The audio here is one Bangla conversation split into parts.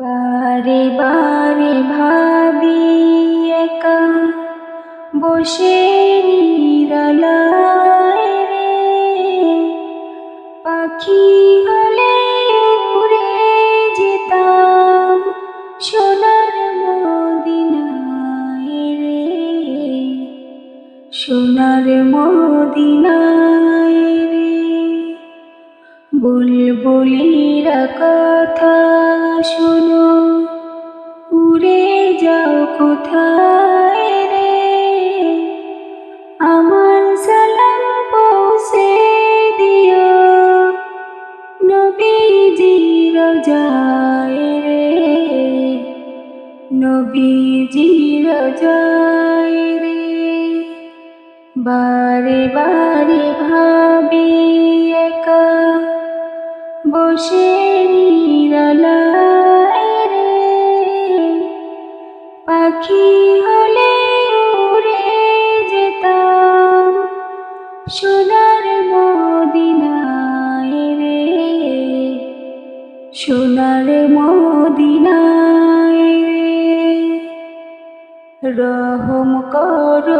বারে বারে ভাবি একা, বসে রে। পাখি হলে উড়ে যেতাম সোনার মদিনায় রে। সোনার মদিনায় রে। বুলবুলিরা কথা কোথায় রে? আমার সালাম পৌঁছে দিও। নবীজির যায় রে। নবীজির যায় রে। বারে বারে ভাবি একা বসে নিরালায় পাখি হলে উড়ে যেতাম? সোনার মদিনায় রে সোনার মদিনায় রে। রহম করো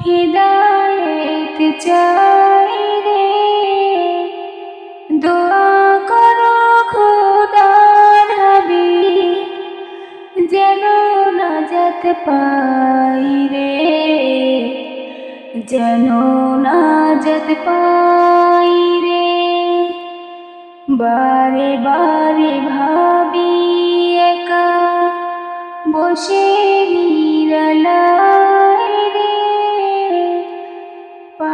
হৃদায়ত চাই রে দোয়া করো খোদার হাবি যেন নাজাত পাই রে যেন নাজাত পাই রে বারে বারে ভাবি একা বসে